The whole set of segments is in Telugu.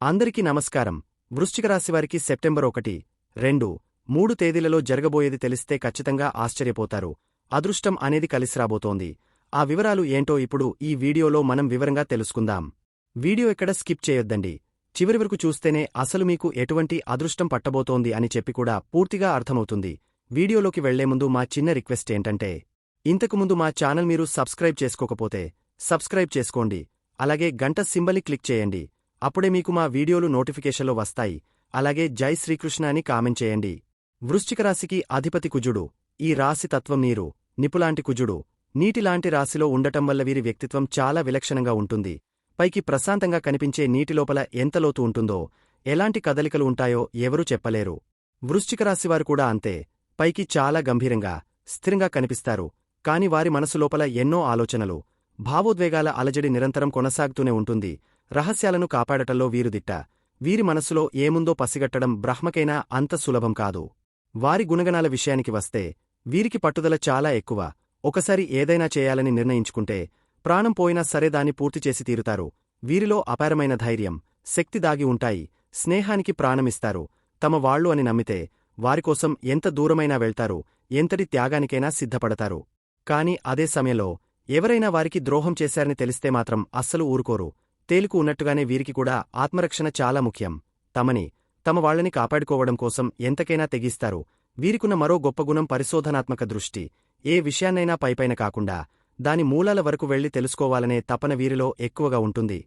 అందరికీ నమస్కారం. వృశ్చిక రాశివారికి సెప్టెంబర్ ఒకటి రెండు మూడు తేదీలలో జరగబోయేది తెలిస్తే ఖచ్చితంగా ఆశ్చర్యపోతారు. అదృష్టం అనేది కలిసి రాబోతోంది ఆ వివరాలు ఏంటో ఇప్పుడు ఈ వీడియోలో మనం వివరంగా తెలుసుకుందాం. వీడియో ఎక్కడ స్కిప్ చేయొద్దండి. చివరి వరకు చూస్తేనే అసలు మీకు ఎటువంటి అదృష్టం పట్టబోతోంది అని చెప్పి కూడా పూర్తిగా అర్థమవుతుంది. వీడియోలోకి వెళ్ళే ముందు మా చిన్న రిక్వెస్ట్ ఏంటంటే ఇంతకుముందు మా ఛానల్ మీరు సబ్స్క్రైబ్ చేసుకోకపోతే సబ్స్క్రైబ్ చేసుకోండి. అలాగే గంట సింబల్ని క్లిక్ చేయండి. అప్పుడే మీకు మా వీడియోలు నోటిఫికేషన్లో వస్తాయి. అలాగే జై శ్రీకృష్ణ అని కామెంట్ చేయండి. వృశ్చిక రాశికి అధిపతి కుజుడు. ఈ రాశి తత్వం నీరు. నిపులాంటి కుజుడు. నీటిలాంటి రాశిలో ఉండటం వల్ల వీరి వ్యక్తిత్వం చాలా విలక్షణంగా ఉంటుంది. పైకి ప్రశాంతంగా కనిపించే నీటిలోపల ఎంత లోతు ఉంటుందో ఎలాంటి కదలికలు ఉంటాయో ఎవరూ చెప్పలేరు. వృశ్చిక రాశివారు కూడా అంతే. పైకి చాలా గంభీరంగా స్థిరంగా కనిపిస్తారు. కాని వారి మనసులోపల ఎన్నో ఆలోచనలు. భావోద్వేగాల అలజడి నిరంతరం కొనసాగుతూనే ఉంటుంది. రహస్యాలను కాపాడటంలో వీరుదిట్ట వీరి మనస్సులో ఏముందో పసిగట్టడం బ్రహ్మకైనా అంత సులభం కాదు. వారి గుణగణాల విషయానికి వస్తే వీరికి పట్టుదల చాలా ఎక్కువ. ఒకసారి ఏదైనా చేయాలని నిర్ణయించుకుంటే ప్రాణం పోయినా సరే దాన్ని పూర్తి చేసి తీరుతారు. వీరిలో అపారమైన ధైర్యం శక్తి దాగి ఉంటాయి. స్నేహానికి ప్రాణమిస్తారు. తమ వాళ్ళు అని నమ్మితే వారికోసం ఎంత దూరమైనా వెళ్తారు ఎంతటి త్యాగానికైనా సిద్ధపడతారు. కాని అదే సమయంలో ఎవరైనా వారికి ద్రోహం చేశారని తెలిస్తే మాత్రం అస్సలు ఊరుకోరు. తేలుకు ఉన్నట్టుగానే వీరికి కూడా ఆత్మరక్షణ చాలా ముఖ్యం. తమని తమ వాళ్ళని కాపాడుకోవడం కోసం ఎంతకైనా తెగిస్తారు. వీరికున్న మరో గొప్ప గుణం పరిశోధనాత్మక దృష్టి. ఏ విషయాన్నైనా పైపైన కాకుండా దాని మూలాల వరకు వెళ్ళి తెలుసుకోవాలనే తపన వీరిలో ఎక్కువగా ఉంటుంది.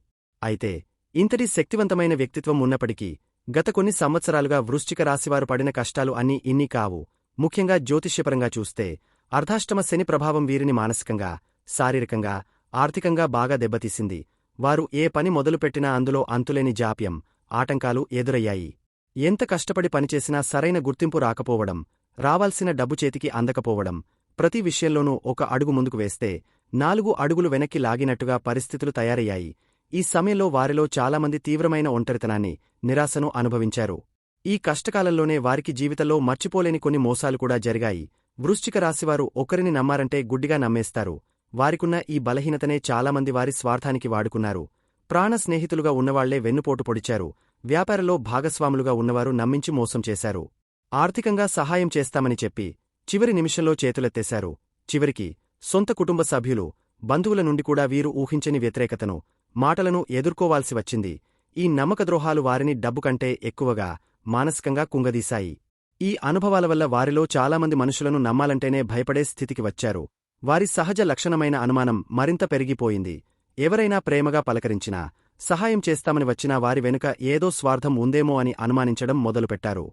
అయితే ఇంతటి శక్తివంతమైన వ్యక్తిత్వం ఉన్నప్పటికీ గత కొన్ని సంవత్సరాలుగా వృశ్చిక రాశివారు పడిన కష్టాలు అన్నీ ఇన్ని కావు. ముఖ్యంగా జ్యోతిష్యపరంగా చూస్తే అర్ధాష్టమ శని ప్రభావం వీరిని మానసికంగా శారీరకంగా ఆర్థికంగా బాగా దెబ్బతీసింది. వారు ఏ పని మొదలుపెట్టినా అందులో అంతులేని జాప్యం ఆటంకాలు ఎదురయ్యాయి. ఎంత కష్టపడి పనిచేసినా సరైన గుర్తింపు రాకపోవడం రావాల్సిన డబ్బు చేతికి అందకపోవడం ప్రతి విషయంలోనూ ఒక అడుగు ముందుకు వేస్తే నాలుగు అడుగులు వెనక్కి లాగినట్టుగా పరిస్థితులు తయారయ్యాయి. ఈ సమయంలో వారిలో చాలామంది తీవ్రమైన ఒంటరితనాన్ని నిరాశను అనుభవించారు. ఈ కష్టకాలంలోనే వారికి జీవితంలో మర్చిపోలేని కొన్ని మోసాలు కూడా జరిగాయి. వృశ్చిక రాశివారు ఒకరిని నమ్మారంటే గుడ్డిగా నమ్మేస్తారు. వారికున్న ఈ బలహీనతనే చాలామంది వారి స్వార్థానికి వాడుకున్నారు. ప్రాణ స్నేహితులుగా ఉన్నవాళ్ళే వెన్నుపోటు పొడిచారు. వ్యాపారలో భాగస్వాములుగా ఉన్నవారు నమ్మించి మోసం చేశారు. ఆర్థికంగా సహాయం చేస్తామని చెప్పి చివరి నిమిషంలో చేతులెత్తేశారు. చివరికి సొంత కుటుంబ సభ్యులు బంధువుల నుండి కూడా వీరు ఊహించని వ్యతిరేకతను మాటలను ఎదుర్కోవాల్సి వచ్చింది. ఈ నమ్మకద్రోహాలు వారిని డబ్బు కంటే ఎక్కువగా మానసికంగా కుంగదీశాయి. ఈ అనుభవాల వల్ల వారిలో చాలామంది మనుషులను నమ్మాలంటేనే భయపడే స్థితికి వచ్చారు. వారి సహజ లక్షణమైన అనుమానం మరింత పెరిగిపోయింది. ఎవరైనా ప్రేమగా పలకరించినా సహాయం చేస్తామని వచ్చినా వారి వెనుక ఏదో స్వార్థం ఉందేమో అని అనుమానించడం మొదలుపెట్టారు.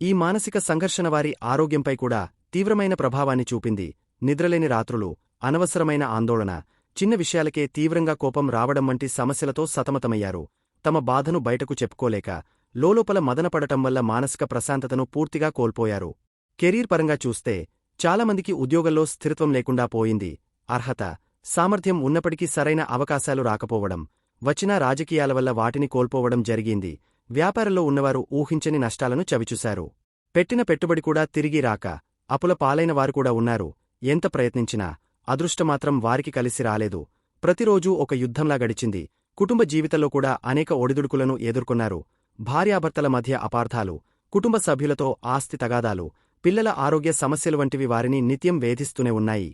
ఈ మానసిక సంఘర్షణ వారి ఆరోగ్యంపై కూడా తీవ్రమైన ప్రభావాన్ని చూపింది. నిద్రలేని రాత్రులు అనవసరమైన ఆందోళన చిన్న విషయాలకే తీవ్రంగా కోపం రావడం వంటి సమస్యలతో సతమతమయ్యారు. తమ బాధను బయటకు చెప్పుకోలేక లోలోపల మదనపడటం వల్ల మానసిక ప్రశాంతతను పూర్తిగా కోల్పోయారు. కెరీర్ పరంగా చూస్తే చాలామందికి ఉద్యోగంలో స్థిరత్వం లేకుండా పోయింది. అర్హత సామర్థ్యం ఉన్నప్పటికీ సరైన అవకాశాలు రాకపోవడం వచ్చినా రాజకీయాల వల్ల వాటిని కోల్పోవడం జరిగింది. వ్యాపారంలో ఉన్నవారు ఊహించని నష్టాలను చవిచూశారు. పెట్టిన పెట్టుబడి కూడా తిరిగి రాక అపుల పాలైన వారు కూడా ఉన్నారు. ఎంత ప్రయత్నించినా అదృష్టమాత్రం వారికి కలిసి రాలేదు. ప్రతిరోజూ ఒక యుద్ధంలా గడిచింది. కుటుంబ జీవితంలో కూడా అనేక ఒడిదుడుకులను ఎదుర్కొన్నారు. భార్యాభర్తల మధ్య అపార్థాలు కుటుంబ సభ్యులతో ఆస్తి తగాదాలు పిల్లల ఆరోగ్య సమస్యలు వంటివి వారిని నిత్యం వేధిస్తూనే ఉన్నాయి.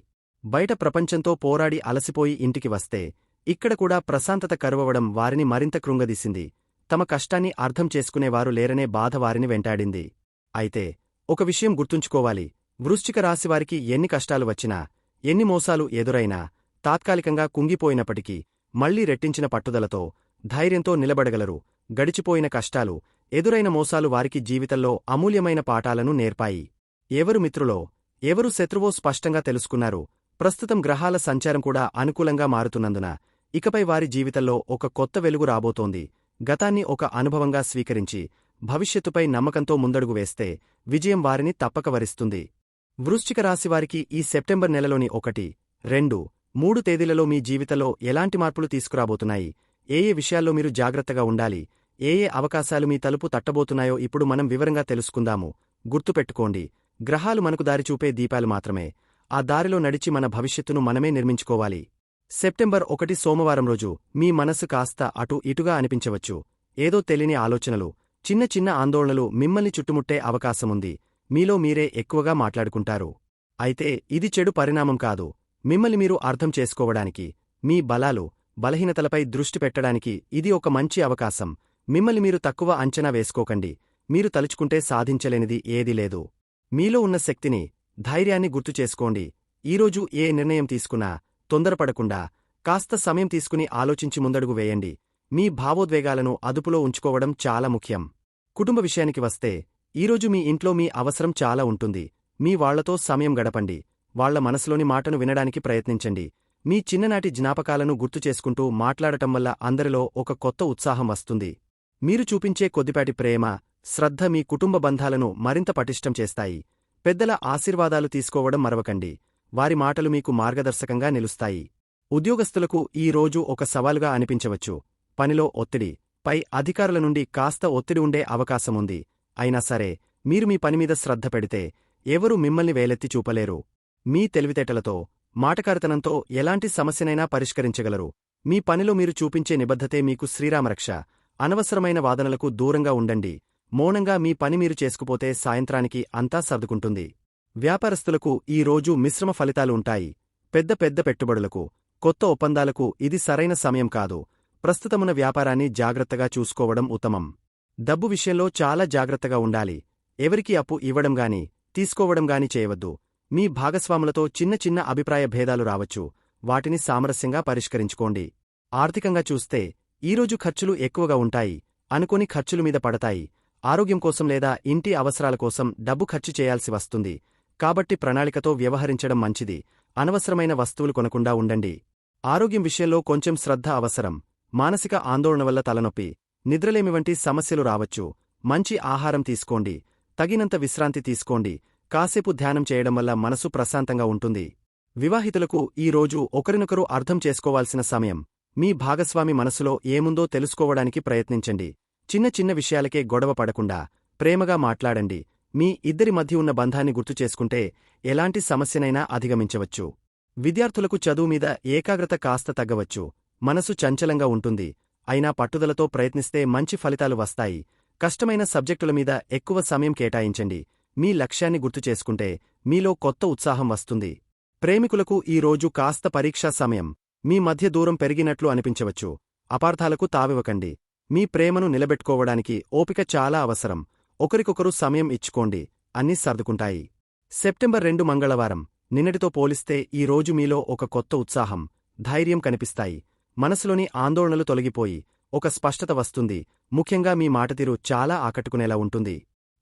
బయట ప్రపంచంతో పోరాడి అలసిపోయి ఇంటికి వస్తే ఇక్కడ కూడా ప్రశాంతత కరువవడం వారిని మరింత కృంగదీసింది. తమ కష్టాన్ని అర్థం చేసుకునేవారు లేరనే బాధ వారిని వెంటాడింది. అయితే ఒక విషయం గుర్తుంచుకోవాలి. వృశ్చిక రాశివారికి ఎన్ని కష్టాలు వచ్చినా ఎన్ని మోసాలు ఎదురైనా తాత్కాలికంగా కుంగిపోయినప్పటికీ మళ్ళీ రెట్టించిన పట్టుదలతో ధైర్యంతో నిలబడగలరు. గడిచిపోయిన కష్టాలు ఎదురైన మోసాలు వారికి జీవితంలో అమూల్యమైన పాఠాలను నేర్పాయి. ఎవరు మిత్రులో ఎవరు శత్రువో స్పష్టంగా తెలుసుకున్నారు. ప్రస్తుతం గ్రహాల సంచారం కూడా అనుకూలంగా మారుతున్నందున ఇకపై వారి జీవితంలో ఒక కొత్త వెలుగు రాబోతోంది. గతాన్ని ఒక అనుభవంగా స్వీకరించి భవిష్యత్తుపై నమ్మకంతో ముందడుగు వేస్తే విజయం వారిని తప్పక వరిస్తుంది. వృశ్చిక రాశివారికి ఈ సెప్టెంబర్ నెలలోని ఒకటి రెండు మూడు తేదీలలో మీ జీవితంలో ఎలాంటి మార్పులు తీసుకురాబోతున్నాయి? ఏ ఏ విషయాల్లో మీరు జాగ్రత్తగా ఉండాలి? ఏ ఏ అవకాశాలు మీ తలుపు తట్టబోతున్నాయో ఇప్పుడు మనం వివరంగా తెలుసుకుందాము. గుర్తుపెట్టుకోండి. గ్రహాలు మనకు దారి చూపే దీపాలు మాత్రమే. ఆ దారిలో నడిచి మన భవిష్యత్తును మనమే నిర్మించుకోవాలి. సెప్టెంబర్ ఒకటి సోమవారం రోజు మీ మనస్సు కాస్త అటు ఇటుగా అనిపించవచ్చు. ఏదో తెలియని ఆలోచనలు చిన్న చిన్న ఆందోళనలు మిమ్మల్ని చుట్టుముట్టే అవకాశముంది. మీలో మీరే ఎక్కువగా మాట్లాడుకుంటారు. అయితే ఇది చెడు పరిణామం కాదు. మిమ్మల్ని మీరు అర్థం చేసుకోవడానికి మీ బలాలు బలహీనతలపై దృష్టి పెట్టడానికి ఇది ఒక మంచి అవకాశం. మిమ్మల్ని మీరు తక్కువ అంచనా వేసుకోకండి. మీరు తలుచుకుంటే సాధించలేనిది ఏదీ లేదు. మీలో ఉన్న శక్తిని ధైర్యాన్ని గుర్తుచేసుకోండి ఈరోజు ఏ నిర్ణయం తీసుకున్నా తొందరపడకుండా కాస్త సమయం తీసుకుని ఆలోచించి ముందడుగు వేయండి. మీ భావోద్వేగాలను అదుపులో ఉంచుకోవడం చాలా ముఖ్యం. కుటుంబ విషయానికి వస్తే ఈరోజు మీ ఇంట్లో మీ అవసరం చాలా ఉంటుంది. మీ వాళ్ళతో సమయం గడపండి. వాళ్ళ మనసులోని మాటను వినడానికి ప్రయత్నించండి. మీ చిన్ననాటి జ్ఞాపకాలను గుర్తుచేసుకుంటూ మాట్లాడటం వల్ల అందరిలో ఒక కొత్త ఉత్సాహం వస్తుంది. మీరు చూపించే కొద్దిపాటి ప్రేమ శ్రద్ధ మీ కుటుంబ బంధాలను మరింత పటిష్టం చేస్తాయి. పెద్దల ఆశీర్వాదాలు తీసుకోవడం మరవకండి. వారి మాటలు మీకు మార్గదర్శకంగా నిలుస్తాయి. ఉద్యోగస్తులకు ఈ రోజు ఒక సవాలుగా అనిపించవచ్చు. పనిలో ఒత్తిడి పై అధికారుల నుండి కాస్త ఒత్తిడి ఉండే అవకాశముంది అయినా సరే మీరు మీ పనిమీద శ్రద్ధ పెడితే ఎవరూ మిమ్మల్ని వేలెత్తి చూపలేరు. మీ తెలివితేటలతో మాటకారితనంతో ఎలాంటి సమస్యనైనా పరిష్కరించగలరు. మీ పనిలో మీరు చూపించే నిబద్ధతే మీకు శ్రీరామరక్ష. అనవసరమైన వాదనలకు దూరంగా ఉండండి. మౌనంగా మీ పని మీరు చేసుకుపోతే సాయంత్రానికి అంతా సర్దుకుంటుంది. వ్యాపారస్తులకు ఈ రోజు మిశ్రమ ఫలితాలు ఉంటాయి. పెద్ద పెద్ద పెట్టుబడులకు కొత్త ఒప్పందాలకు ఇది సరైన సమయం కాదు. ప్రస్తుతమున వ్యాపారాన్ని జాగ్రత్తగా చూసుకోవడం ఉత్తమం. డబ్బు విషయంలో చాలా జాగ్రత్తగా ఉండాలి. ఎవరికి అప్పు ఇవ్వడం గాని తీసుకోవడం గాని చేయవద్దు. మీ భాగస్వాములతో చిన్న చిన్న అభిప్రాయ భేదాలు రావచ్చు. వాటిని సామరస్యంగా పరిష్కరించుకోండి. ఆర్థికంగా చూస్తే ఈరోజు ఖర్చులు ఎక్కువగా ఉంటాయి. అనుకోని ఖర్చులు మీద పడతాయి. ఆరోగ్యం కోసం లేదా ఇంటి అవసరాల కోసం డబ్బు ఖర్చు చేయాల్సి వస్తుంది. కాబట్టి ప్రణాళికతో వ్యవహరించడం మంచిది. అనవసరమైన వస్తువులు కొనకుండా ఉండండి. ఆరోగ్యం విషయంలో కొంచెం శ్రద్ధ అవసరం. మానసిక ఆందోళన వల్ల తలనొప్పి నిద్రలేమి వంటి సమస్యలు రావచ్చు. మంచి ఆహారం తీసుకోండి. తగినంత విశ్రాంతి తీసుకోండి. కాసేపు ధ్యానం చేయడం వల్ల మనసు ప్రశాంతంగా ఉంటుంది. వివాహితులకు ఈ రోజు ఒకరినొకరు అర్థం చేసుకోవాల్సిన సమయం. మీ భాగస్వామి మనసులో ఏముందో తెలుసుకోవడానికి ప్రయత్నించండి. చిన్న చిన్న విషయాలకే గొడవ పడకుండా ప్రేమగా మాట్లాడండి. మీ ఇద్దరి మధ్య ఉన్న బంధాన్ని గుర్తు చేసుకుంటే ఎలాంటి సమస్యనైనా అధిగమించవచ్చు. విద్యార్థులకు చదువు మీద ఏకాగ్రత కాస్త తగ్గవచ్చు. మనసు చంచలంగా ఉంటుంది. అయినా పట్టుదలతో ప్రయత్నిస్తే మంచి ఫలితాలు వస్తాయి. కష్టమైన సబ్జెక్టుల మీద ఎక్కువ సమయం కేటాయించండి. మీ లక్ష్యాన్ని గుర్తుచేసుకుంటే మీలో కొత్త ఉత్సాహం వస్తుంది. ప్రేమికులకు ఈ రోజు కాస్త పరీక్షా సమయం. మీ మధ్య దూరం పెరిగినట్లు అనిపించవచ్చు. అపార్థాలకు తావివ్వకండి. మీ ప్రేమను నిలబెట్టుకోవడానికి ఓపిక చాలా అవసరం. ఒకరికొకరు సమయం ఇచ్చుకోండి. అన్నీ సర్దుకుంటాయి. సెప్టెంబర్ రెండు మంగళవారం. నిన్నటితో పోలిస్తే ఈ రోజు మీలో ఒక కొత్త ఉత్సాహం ధైర్యం కనిపిస్తాయి. మనసులోని ఆందోళనలు తొలగిపోయి ఒక స్పష్టత వస్తుంది. ముఖ్యంగా మీ మాటతీరు చాలా ఆకట్టుకునేలా ఉంటుంది.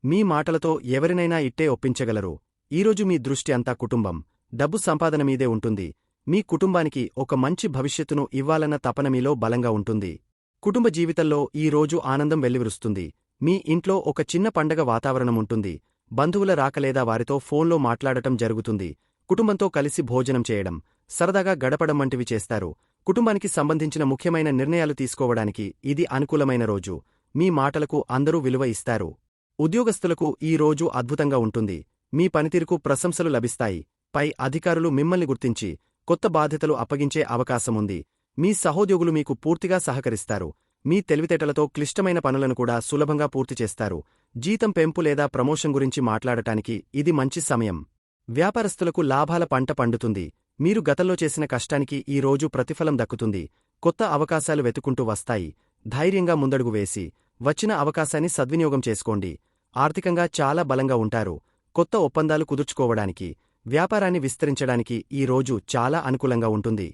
మీ మాటలతో ఎవరినైనా ఇట్టే ఒప్పించగలరు. ఈరోజు మీ దృష్టి అంతా కుటుంబం. డబ్బు సంపాదన మీదే ఉంటుంది. మీ కుటుంబానికి ఒక మంచి భవిష్యత్తును ఇవ్వాలన్న తపన మీలో బలంగా ఉంటుంది. కుటుంబ జీవితంలో ఈ రోజు ఆనందం వెల్లివిరుస్తుంది. మీ ఇంట్లో ఒక చిన్న పండగ వాతావరణం ఉంటుంది. బంధువుల రాకలేదా వారితో ఫోన్లో మాట్లాడటం జరుగుతుంది. కుటుంబంతో కలిసి భోజనం చేయడం సరదాగా గడపడం వంటివి చేస్తారు. కుటుంబానికి సంబంధించిన ముఖ్యమైన నిర్ణయాలు తీసుకోవడానికి ఇది అనుకూలమైన రోజు. మీ మాటలకు అందరూ విలువ ఇస్తారు. ఉద్యోగస్తులకు ఈ రోజు అద్భుతంగా ఉంటుంది. మీ పనితీరుకు ప్రశంసలు లభిస్తాయి. పై అధికారులు మిమ్మల్ని గుర్తించి కొత్త బాధ్యతలు అప్పగించే అవకాశముంది మీ సహోద్యోగులు మీకు పూర్తిగా సహకరిస్తారు. మీ తెలివితేటలతో క్లిష్టమైన పనులను కూడా సులభంగా పూర్తి చేస్తారు. జీతం పెంపు లేదా ప్రమోషన్ గురించి మాట్లాడటానికి ఇది మంచి సమయం. వ్యాపారస్తులకు లాభాల పంట పండుతుంది. మీరు గతంలో చేసిన కష్టానికి ఈ రోజు ప్రతిఫలం దక్కుతుంది. కొత్త అవకాశాలు వెతుకుంటూ వస్తాయి. ధైర్యంగా ముందడుగు వేసి వచ్చిన అవకాశాన్ని సద్వినియోగం చేసుకోండి. ఆర్థికంగా చాలా బలంగా ఉంటారు. కొత్త ఒప్పందాలు కుదుర్చుకోవడానికి వ్యాపారాన్ని విస్తరించడానికి ఈ రోజు చాలా అనుకూలంగా ఉంటుంది.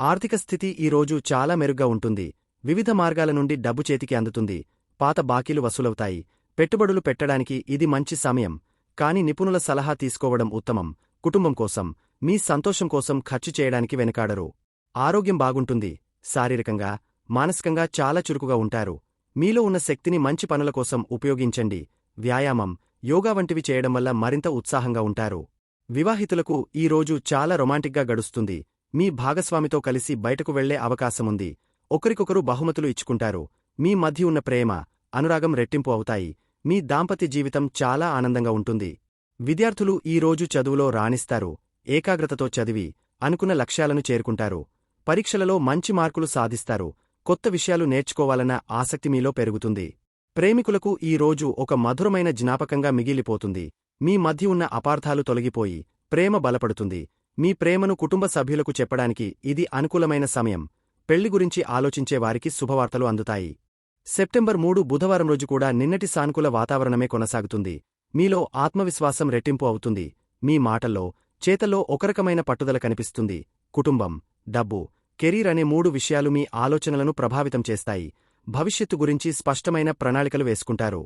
ఆర్థిక స్థితి ఈరోజు చాలా మెరుగ్గా ఉంటుంది. వివిధ మార్గాల నుండి డబ్బు చేతికి అందుతుంది. పాత బాకీలు వసూలవుతాయి. పెట్టుబడులు పెట్టడానికి ఇది మంచి సమయం. కాని నిపుణుల సలహా తీసుకోవడం ఉత్తమం. కుటుంబం కోసం మీ సంతోషం కోసం ఖర్చు చేయడానికి వెనకాడరు. ఆరోగ్యం బాగుంటుంది. శారీరకంగా మానసికంగా చాలా చురుకుగా ఉంటారు. మీలో ఉన్న శక్తిని మంచి పనుల కోసం ఉపయోగించండి. వ్యాయామం యోగా వంటివి చేయడం వల్ల మరింత ఉత్సాహంగా ఉంటారు. వివాహితులకు ఈ రోజు చాలా రొమాంటిక్గా గడుస్తుంది. మీ భాగస్వామితో కలిసి బయటకు వెళ్ళే అవకాశముంది. ఒకరికొకరు బహుమతులు ఇచ్చుకుంటారు. మీ మధ్య ఉన్న ప్రేమ అనురాగం రెట్టింపు అవుతాయి. మీ దాంపత్య జీవితం చాలా ఆనందంగా ఉంటుంది. విద్యార్థులు ఈ రోజు చదువులో రాణిస్తారు. ఏకాగ్రతతో చదివి అనుకున్న లక్ష్యాలను చేరుకుంటారు. పరీక్షలలో మంచి మార్కులు సాధిస్తారు. కొత్త విషయాలు నేర్చుకోవాలన్న ఆసక్తి మీలో పెరుగుతుంది. ప్రేమికులకు ఈ రోజు ఒక మధురమైన జ్ఞాపకంగా మిగిలిపోతుంది. మీ మధ్య ఉన్న అపార్థాలు తొలగిపోయి ప్రేమ బలపడుతుంది. మీ ప్రేమను కుటుంబ సభ్యులకు చెప్పడానికి ఇది అనుకూలమైన సమయం. పెళ్ళి గురించి ఆలోచించే వారికి శుభవార్తలు అందుతాయి. సెప్టెంబర్ మూడు బుధవారం రోజు కూడా నిన్నటి సానుకూల వాతావరణమే కొనసాగుతుంది. మీలో ఆత్మవిశ్వాసం రెట్టింపు అవుతుంది. మీ మాటల్లో చేతల్లో ఒకరకమైన పట్టుదల కనిపిస్తుంది. కుటుంబం డబ్బు కెరీర్ అనే మూడు విషయాలు మీ ఆలోచనలను ప్రభావితం చేస్తాయి. భవిష్యత్తు గురించి స్పష్టమైన ప్రణాళికలు వేసుకుంటారు.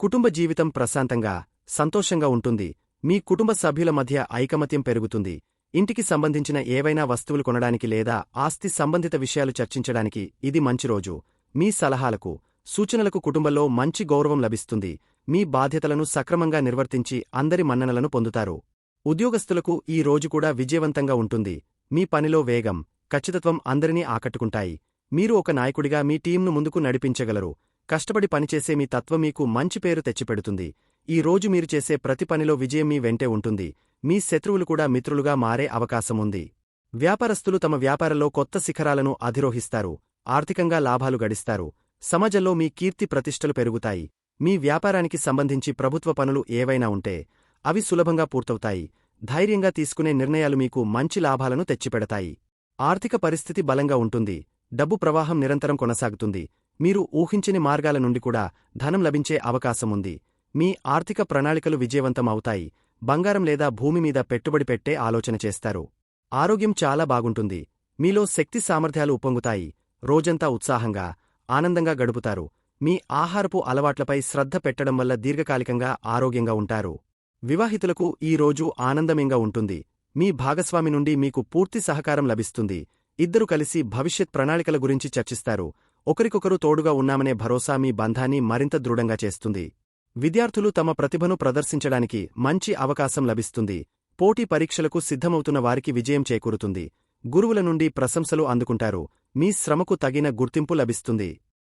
కుటుంబ జీవితం ప్రశాంతంగా సంతోషంగా ఉంటుంది. మీ కుటుంబ సభ్యుల మధ్య ఐకమత్యం పెరుగుతుంది. ఇంటికి సంబంధించిన ఏవైనా వస్తువులు కొనడానికి లేదా ఆస్తి సంబంధిత విషయాలు చర్చించడానికి ఇది మంచి రోజు. మీ సలహాలకు సూచనలకు కుటుంబంలో మంచి గౌరవం లభిస్తుంది. మీ బాధ్యతలను సక్రమంగా నిర్వర్తించి అందరి మన్ననలను పొందుతారు. ఉద్యోగస్తులకు ఈ రోజు కూడా విజయవంతంగా ఉంటుంది. మీ పనిలో వేగం ఖచ్చితత్వం అందరినీ ఆకట్టుకుంటాయి. మీరు ఒక నాయకుడిగా మీ టీంను ముందుకు నడిపించగలరు. కష్టపడి పనిచేసే మీ తత్వం మీకు మంచి పేరు తెచ్చిపెడుతుంది. ఈ రోజు మీరు చేసే ప్రతి పనిలో విజయం మీ వెంటే ఉంటుంది. మీ శత్రువులు కూడా మిత్రులుగా మారే అవకాశముంది. వ్యాపారస్తులు తమ వ్యాపారంలో కొత్త శిఖరాలను అధిరోహిస్తారు. ఆర్థికంగా లాభాలు గడిస్తారు. సమాజంలో మీ కీర్తి ప్రతిష్టలు పెరుగుతాయి. మీ వ్యాపారానికి సంబంధించి ప్రభుత్వ పనులు ఏవైనా ఉంటే అవి సులభంగా పూర్తవుతాయి. ధైర్యంగా తీసుకునే నిర్ణయాలు మీకు మంచి లాభాలను తెచ్చిపెడతాయి. ఆర్థిక పరిస్థితి బలంగా ఉంటుంది. డబ్బు ప్రవాహం నిరంతరం కొనసాగుతుంది. మీరు ఊహించని మార్గాల నుండి కూడా ధనం లభించే అవకాశముంది. మీ ఆర్థిక ప్రణాళికలు విజయవంతం అవుతాయి బంగారం లేదా భూమి మీద పెట్టుబడి పెట్టే ఆలోచన చేస్తారు. ఆరోగ్యం చాలా బాగుంటుంది. మీలో శక్తి సామర్థ్యాలు ఉప్పొంగుతాయి. రోజంతా ఉత్సాహంగా ఆనందంగా గడుపుతారు. మీ ఆహారపు అలవాట్లపై శ్రద్ధ పెట్టడం వల్ల దీర్ఘకాలికంగా ఆరోగ్యంగా ఉంటారు. వివాహితులకు ఈ రోజు ఆనందమెంగా ఉంటుంది. మీ భాగస్వామి నుండి మీకు పూర్తి సహకారం లభిస్తుంది. ఇద్దరు కలిసి భవిష్యత్ ప్రణాళికల గురించి చర్చిస్తారు. ఒకరికొకరు తోడుగా ఉన్నామనే భరోసా మీ బంధాన్ని మరింత దృఢంగా చేస్తుంది. విద్యార్థులు తమ ప్రతిభను ప్రదర్శించడానికి మంచి అవకాశం లభిస్తుంది. పోటీ పరీక్షలకు సిద్ధమవుతున్న వారికి విజయం చేకూరుతుంది. గురువుల నుండి ప్రశంసలు అందుకుంటారు. మీ శ్రమకు తగిన గుర్తింపు లభిస్తుంది.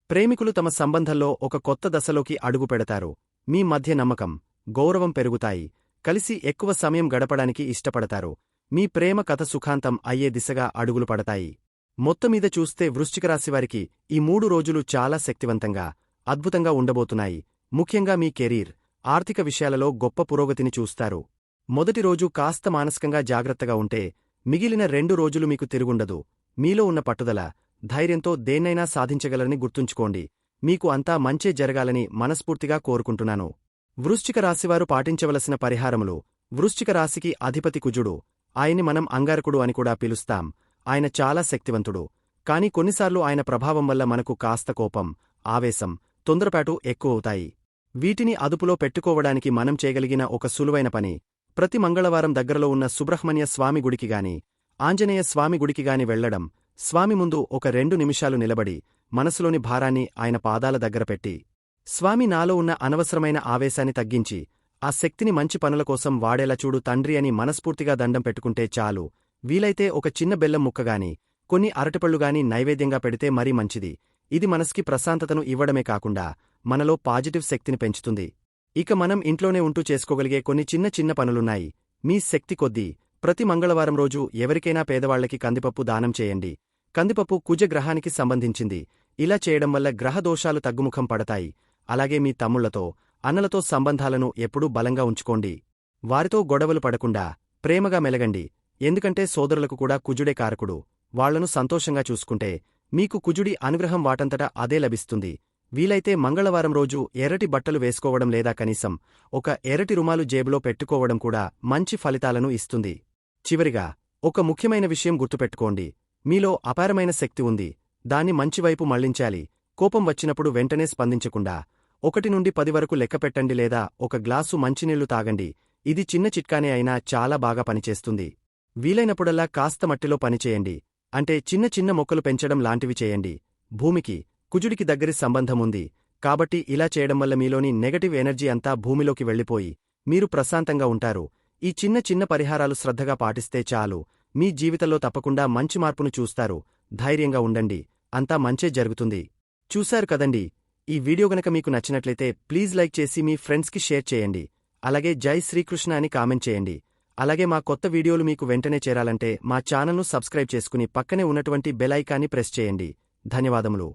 ప్రేమికులు తమ సంబంధంలో ఒక కొత్త దశలోకి అడుగుపెడతారు మీ మధ్య నమ్మకం గౌరవం పెరుగుతాయి. కలిసి ఎక్కువ సమయం గడపడానికి ఇష్టపడతారు. మీ ప్రేమ కథ సుఖాంతం అయ్యే దిశగా అడుగులు పడతాయి. మొత్తమీద చూస్తే వృశ్చికరాశివారికి ఈ మూడు రోజులు చాలా శక్తివంతంగా అద్భుతంగా ఉండబోతున్నాయి. ముఖ్యంగా మీ కెరీర్ ఆర్థిక విషయాలలో గొప్ప పురోగతిని చూస్తారు. మొదటి రోజు కాస్త మానసికంగా జాగ్రత్తగా ఉంటే మిగిలిన రెండు రోజులు మీకు తిరుగుండదు. మీలో ఉన్న పట్టుదల ధైర్యంతో దేన్నైనా సాధించగలరని గుర్తుంచుకోండి. మీకు అంతా మంచే జరగాలని మనస్ఫూర్తిగా కోరుకుంటున్నాను. వృశ్చిక రాశివారు పాటించవలసిన పరిహారములు వృశ్చిక రాశికి అధిపతి కుజుడు ఆయన్ని మనం అంగారకుడు అని కూడా పిలుస్తాం. ఆయన చాలా శక్తివంతుడు. కాని కొన్నిసార్లు ఆయన ప్రభావం వల్ల మనకు కాస్త కోపం ఆవేశం తొందరపాటు ఎక్కువవుతాయి. వీటిని అదుపులో పెట్టుకోవడానికి మనం చేయగలిగిన ఒక సులువైన పని. ప్రతి మంగళవారం దగ్గరలో ఉన్న సుబ్రహ్మణ్య స్వామి గుడికిగాని ఆంజనేయ స్వామి గుడికిగాని వెళ్ళడం స్వామి ముందు ఒక రెండు నిమిషాలు నిలబడి మనసులోని భారాన్ని ఆయన పాదాల దగ్గర పెట్టి స్వామి నాలో ఉన్న అనవసరమైన ఆవేశాన్ని తగ్గించి ఆ శక్తిని మంచి పనుల కోసం వాడేలా చూడు తండ్రి అని మనస్ఫూర్తిగా దండం పెట్టుకుంటే చాలు. వీలైతే ఒక చిన్న బెల్లం ముక్కగాని కొన్ని అరటిపళ్ళుగాని నైవేద్యంగా పెడితే మరీ మంచిది. ఇది మనస్కి ప్రశాంతతను ఇవ్వడమే కాకుండా మనలో పాజిటివ్ శక్తిని పెంచుతుంది. ఇక మనం ఇంట్లోనే ఉంటూ చేసుకోగలిగే కొన్ని చిన్న చిన్న పనులున్నాయి. మీ శక్తి కొద్దీ ప్రతి మంగళవారం రోజు ఎవరికైనా పేదవాళ్ళకి కందిపప్పు దానం చేయండి. కందిపప్పు కుజగ్రహానికి సంబంధించింది. ఇలా చేయడం వల్ల గ్రహదోషాలు తగ్గుముఖం పడతాయి. అలాగే మీ తమ్ముళ్ళతో అన్నలతో సంబంధాలను ఎప్పుడూ బలంగా ఉంచుకోండి. వారితో గొడవలు పడకుండా ప్రేమగా మెలగండి. ఎందుకంటే సోదరులకు కూడా కుజుడే కారకుడు. వాళ్ళను సంతోషంగా చూసుకుంటే మీకు కుజుడి అనుగ్రహం వాటంతటా అదే లభిస్తుంది. వీలైతే మంగళవారం రోజు ఎర్రటి బట్టలు వేసుకోవడం లేదా కనీసం ఒక ఎర్రటి రుమాలు జేబులో పెట్టుకోవడం కూడా మంచి ఫలితాలను ఇస్తుంది. చివరిగా ఒక ముఖ్యమైన విషయం గుర్తుపెట్టుకోండి. మీలో అపారమైన శక్తి ఉంది. దాన్ని మంచివైపు మళ్ళించాలి. కోపం వచ్చినప్పుడు వెంటనే స్పందించకుండా ఒకటి నుండి పది వరకు లెక్కపెట్టండి లేదా ఒక గ్లాసు మంచినీళ్ళు తాగండి. ఇది చిన్న చిట్కానే అయినా చాలా బాగా పనిచేస్తుంది. వీలైనప్పుడల్లా కాస్త మట్టిలో పనిచేయండి. అంటే చిన్న చిన్న మొక్కలు పెంచడం లాంటివి చేయండి. భూమికి కుజుడికి దగ్గరి సంబంధముంది. కాబట్టి ఇలా చేయడం వల్ల మీలోని నెగటివ్ ఎనర్జీ అంతా భూమిలోకి వెళ్ళిపోయి మీరు ప్రశాంతంగా ఉంటారు. ఈ చిన్న చిన్న పరిహారాలు శ్రద్ధగా పాటిస్తే చాలు. మీ జీవితంలో తప్పకుండా మంచి మార్పును చూస్తారు. ధైర్యంగా ఉండండి. అంతా మంచే జరుగుతుంది. చూశారు కదండి? ఈ వీడియో గనక మీకు నచ్చినట్లయితే ప్లీజ్ లైక్ చేసి మీ ఫ్రెండ్స్కి షేర్ చేయండి. అలాగే జై శ్రీకృష్ణ అని కామెంట్ చేయండి. అలాగే మా కొత్త వీడియోలు మీకు వెంటనే చేరాలంటే మా ఛానల్ను సబ్స్క్రైబ్ చేసుకుని పక్కనే ఉన్నటువంటి బెల్ ఐకాన్ని ప్రెస్ చేయండి. ధన్యవాదములు.